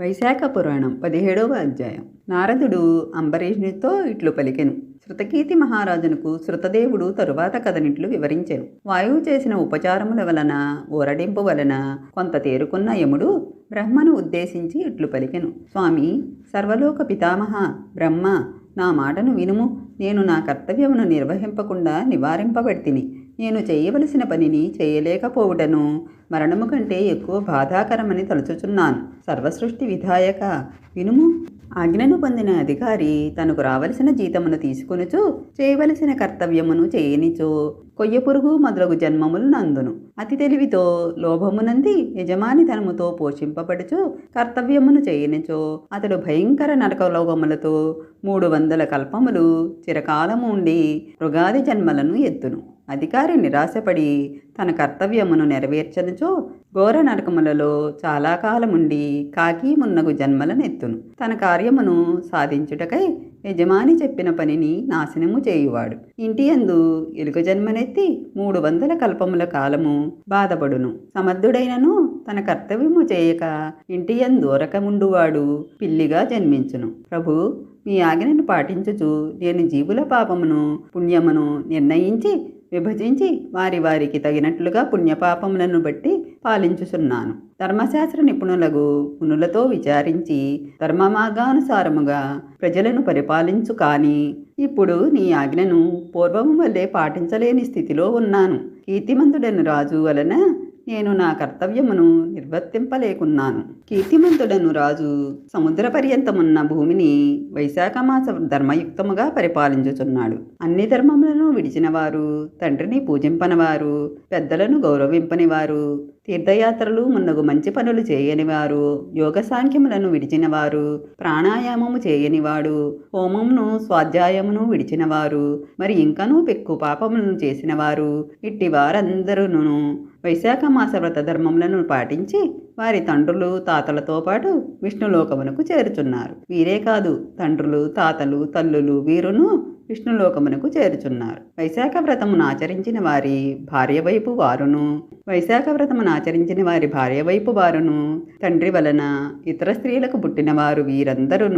వైశాఖ పురాణం పదిహేడవ అధ్యాయం. నారదుడు అంబరీషునితో ఇట్లు పలికెను. శృతకీర్తి మహారాజునకు శృతదేవుడు తరువాత కథనిట్లు వివరించెను. వాయువు చేసిన ఉపచారముల వలన ఊరడింపు వలన కొంత తేరుకున్న యముడు బ్రహ్మను ఉద్దేశించి ఇట్లు పలికెను. స్వామి సర్వలోక పితామహ బ్రహ్మ నా మాటను వినుము. నేను నా కర్తవ్యమును నిర్వహింపకుండా నివారింపబడితిని. నేను చేయవలసిన పనిని చేయలేకపోవుటను మరణము కంటే ఎక్కువ బాధాకరమని తలుచుచున్నాను. సర్వసృష్టి విధాయక వినుము. ఆజ్ఞను పొందిన అధికారి తనకు రావలసిన జీతమును తీసుకొనుచు చేయవలసిన కర్తవ్యమును చేయనిచో కొయ్య పురుగు మొదలగు జన్మములు నందును. అతి తెలివితో లోభమునంది యజమాని ధనముతో పోషింపబడుచు కర్తవ్యమును చేయనిచో అతడు భయంకర నరకలోగములతో మూడు వందల కల్పములు చిరకాలము ఉండి మృగాది జన్మలను ఎత్తును. అధికారి నిరాశపడి తన కర్తవ్యమును నెరవేర్చనుచో ఘోర నరకములలో చాలా కాలముండి కాకి మున్నగు జన్మలనెత్తును. తన కార్యమును సాధించుటకై యజమాని చెప్పిన పనిని నాశనము చేయువాడు. ఇంటి యందు ఎలుక జన్మనెత్తి మూడు వందల కల్పముల కాలము బాధపడును. సమర్థుడైనను తన కర్తవ్యము చేయక ఇంటి యందూరకముండువాడు పిల్లిగా జన్మించును. ప్రభు మీ ఆజ్ఞను పాటించుచు నేను జీవుల పాపమును పుణ్యమును నిర్ణయించి విభజించి వారి వారికి తగినట్లుగా పుణ్యపాపములను బట్టి పాలించుచున్నాను. ధర్మశాస్త్ర నిపుణులకు మునులతో విచారించి ధర్మ మార్గానుసారముగా ప్రజలను పరిపాలించు కానీ ఇప్పుడు నీ ఆజ్ఞను పూర్వము వల్లే పాటించలేని స్థితిలో ఉన్నాను. కీర్తిమంతుడని రాజు వలన నేను నా కర్తవ్యమును నిర్వర్తింపలేకున్నాను. కీర్తిమంతుడను రాజు సముద్ర పర్యంతమున్న భూమిని వైశాఖ మాస ధర్మయుక్తముగా పరిపాలించుచున్నాడు. అన్ని ధర్మములను విడిచినవారు తండ్రిని పూజింపనివారు పెద్దలను గౌరవింపనివారు తీర్థయాత్రలు మున్నగు మంచి పనులు చేయనివారు యోగ సాంఖ్యములను విడిచినవారు ప్రాణాయామము చేయనివాడు హోమమును స్వాధ్యాయమును విడిచినవారు మరి ఇంకనూ పెక్కు పాపములను చేసినవారు ఇట్టి వారందరూను వైశాఖ మాస వ్రత ధర్మములను పాటించి వారి తండ్రులు తాతలతో పాటు విష్ణులోకమునకు చేరుచున్నారు. వీరే కాదు తండ్రులు తాతలు తల్లులు వీరును విష్ణులోకమునకు చేరుచున్నారు. వైశాఖ వ్రతమును ఆచరించిన వారి భార్య వైపు వారును వైశాఖ వ్రతమును ఆచరించిన వారి భార్య వైపు వారును తండ్రి వలన ఇతర స్త్రీలకు పుట్టినవారు వీరందరూ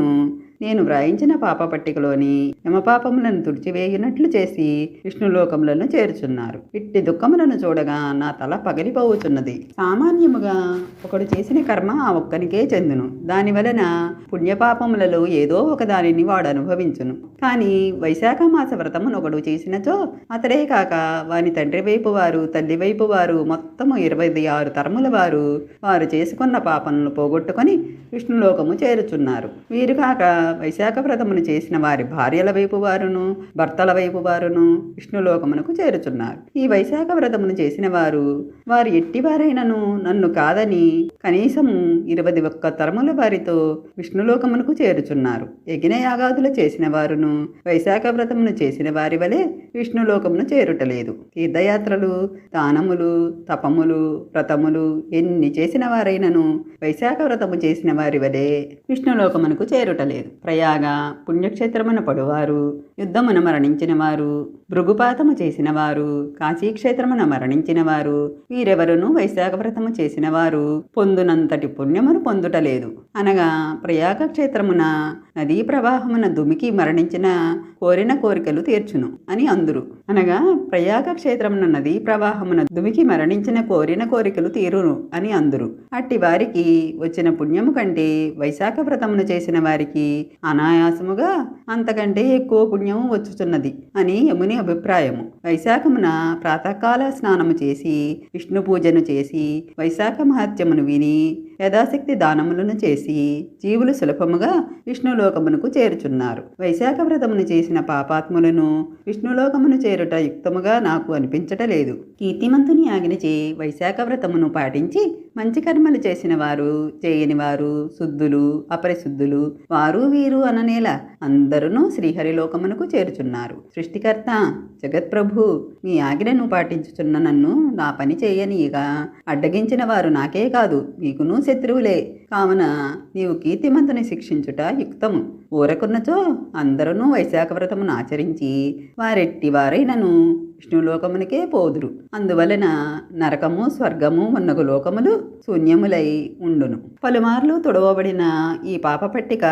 నేను వ్రాయించిన పాప పట్టికలోని యమపాపములను తుడిచివేయునట్లు చేసి విష్ణులోకములను చేర్చున్నారు. ఇట్టి దుఃఖములను చూడగా నా తల పగిలిపోవుచున్నది. సామాన్యముగా ఒకడు చేసిన కర్మ ఆ ఒక్కనికే చెందును. దాని వలన పుణ్యపాపములలో ఏదో ఒక దానిని వాడు అనుభవించును కానీ వైశాఖ మాస వ్రతమును ఒకడు చేసినచో అతడే కాక వాని తండ్రి వైపు వారు తల్లి వైపు వారు మొత్తము ఇరవై ఆరు తరముల వారు వారు చేసుకున్న పాపములను పోగొట్టుకొని విష్ణులోకము చేరుచున్నారు. వీరు కాక వైశాఖ వ్రతమును చేసిన వారి భార్యల వైపు వారును భర్తల వైపు వారును విష్ణులోకమునకు చేరుచున్నారు. ఈ వైశాఖ వ్రతమును చేసిన వారు వారు ఎట్టివారైనను నన్ను కాదని కనీసము ఇరవై ఒక్క తరముల వారితో విష్ణులోకమునకు చేరుచున్నారు. యజ్ఞయాగాదులు చేసిన వారును వైశాఖ వ్రతమును చేసిన వారి వలె విష్ణులోకమును చేరుటలేదు. తీర్థయాత్రలు దానములు తపములు వ్రతములు ఎన్ని చేసిన వారైనను వైశాఖ వ్రతము చేసిన వారి వలె విష్ణులోకమునకు చేరుటలేదు. ప్రయాగ పుణ్యక్షేత్రమున పడువారు. యుద్ధమున మరణించినవారు భృగుపాతము చేసినవారు కాశీక్షేత్రమున మరణించినవారు వీరెవరును వైశాఖ వ్రతము చేసిన పొందునంతటి పుణ్యమును పొందుటలేదు. అనగా ప్రయాగ క్షేత్రమున నదీ ప్రవాహమున దుమికి మరణించిన కోరిన కోరికలు తీర్చును అని అందురు. అనగా ప్రయాగ క్షేత్రమున నదీ ప్రవాహమున దుమికి మరణించిన కోరిన కోరికలు తీరును అని అందురు. అట్టి వారికి వచ్చిన పుణ్యము కంటే వైశాఖ వ్రతమును చేసిన వారికి అనాయాసముగా అంతకంటే ఎక్కువ పుణ్యము వచ్చుచున్నది అని యముని అభిప్రాయము. వైశాఖమున ప్రాతకాల స్నానము చేసి విష్ణు పూజను చేసి వైశాఖ మహత్యమును విని యథాశక్తి దానములను చేసి జీవులు సులభముగా విష్ణులోకమునకు చేరుచున్నారు. వైశాఖ వ్రతమును చేసిన పాపాత్ములను విష్ణులోకమును చేరుట యుక్తముగా నాకు అనిపించటలేదు. కీర్తిమంతుని ఆజ్ఞచే వైశాఖ వ్రతమును పాటించి మంచి కర్మలు చేసిన వారు చేయని వారు శుద్ధులు అపరిశుద్ధులు వారు వీరు అననేల అందరూ శ్రీహరిలోకమునకు చేరుచున్నారు. సృష్టికర్త జగత్ప్రభు మీ ఆజ్ఞను పాటించుచున్న నన్ను నా పని చేయనీయగా. అడ్డగించిన వారు నాకే కాదు మీకును శత్రువులే. కావున నీవు కీర్తిమంతుని శిక్షించుట యుక్తము. ఊరకున్నచో అందరూ వైశాఖ వ్రతమును ఆచరించి వారెట్టి వారైనను. విష్ణులోకమునకే పోదురు. అందువలన నరకము స్వర్గము మున్నగు లోకములు శూన్యములై ఉండును. పలుమార్లు తొడవబడిన ఈ పాప పట్టిక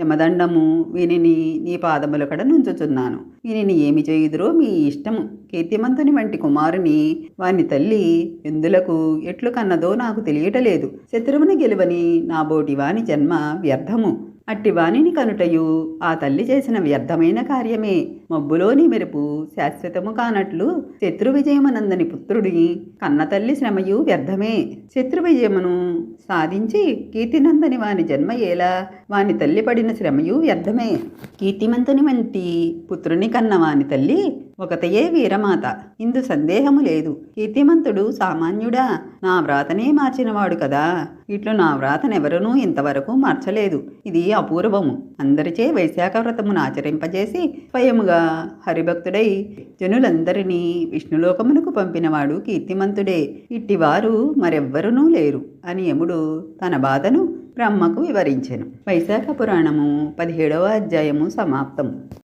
యమదండము వీనిని నీ పాదముల కడ నుంచుచున్నాను. వీనిని ఏమి చేయుదురో మీ ఇష్టము. కీర్తిమంతుని వంటి కుమారుని వాని తల్లి ఎందులకు ఎట్లు కన్నదో నాకు తెలియటలేదు. శత్రువుని గెలువని నా బోటి వాని జన్మ వ్యర్థము. అట్టి వాణిని కనుటయు ఆ తల్లి చేసిన వ్యర్థమైన కార్యమే. మబ్బులోని మెరుపు శాశ్వతము కానట్లు శత్రు విజయమనందని పుత్రుడి కన్న తల్లి శ్రమయు వ్యర్థమే. శత్రు విజయమును సాధించి కీర్తినందని వాని జన్మ ఎలా వాని తల్లి పడిన శ్రమయు వ్యర్థమే. కీర్తిమంతుని వంటి పుత్రుని కన్న వాని తల్లి ఒకతయే వీరమాత. ఇందు సందేహము లేదు. కీర్తిమంతుడు సామాన్యుడా. నా వ్రాతనే మార్చినవాడు కదా. ఇట్లు నా వ్రాతనెవరనూ ఇంతవరకు మార్చలేదు. ఇది అపూర్వము. అందరిచే వైశాఖ వ్రతమును ఆచరింపజేసి స్వయముగా హరిభక్తుడై జనులందరినీ విష్ణులోకమునకు పంపినవాడు కీర్తిమంతుడే. ఇట్టివారు మరెవ్వరునూ లేరు అని యముడు తన బాధను బ్రహ్మకు వివరించెను. వైశాఖ పురాణము పదిహేడవ అధ్యాయము సమాప్తము.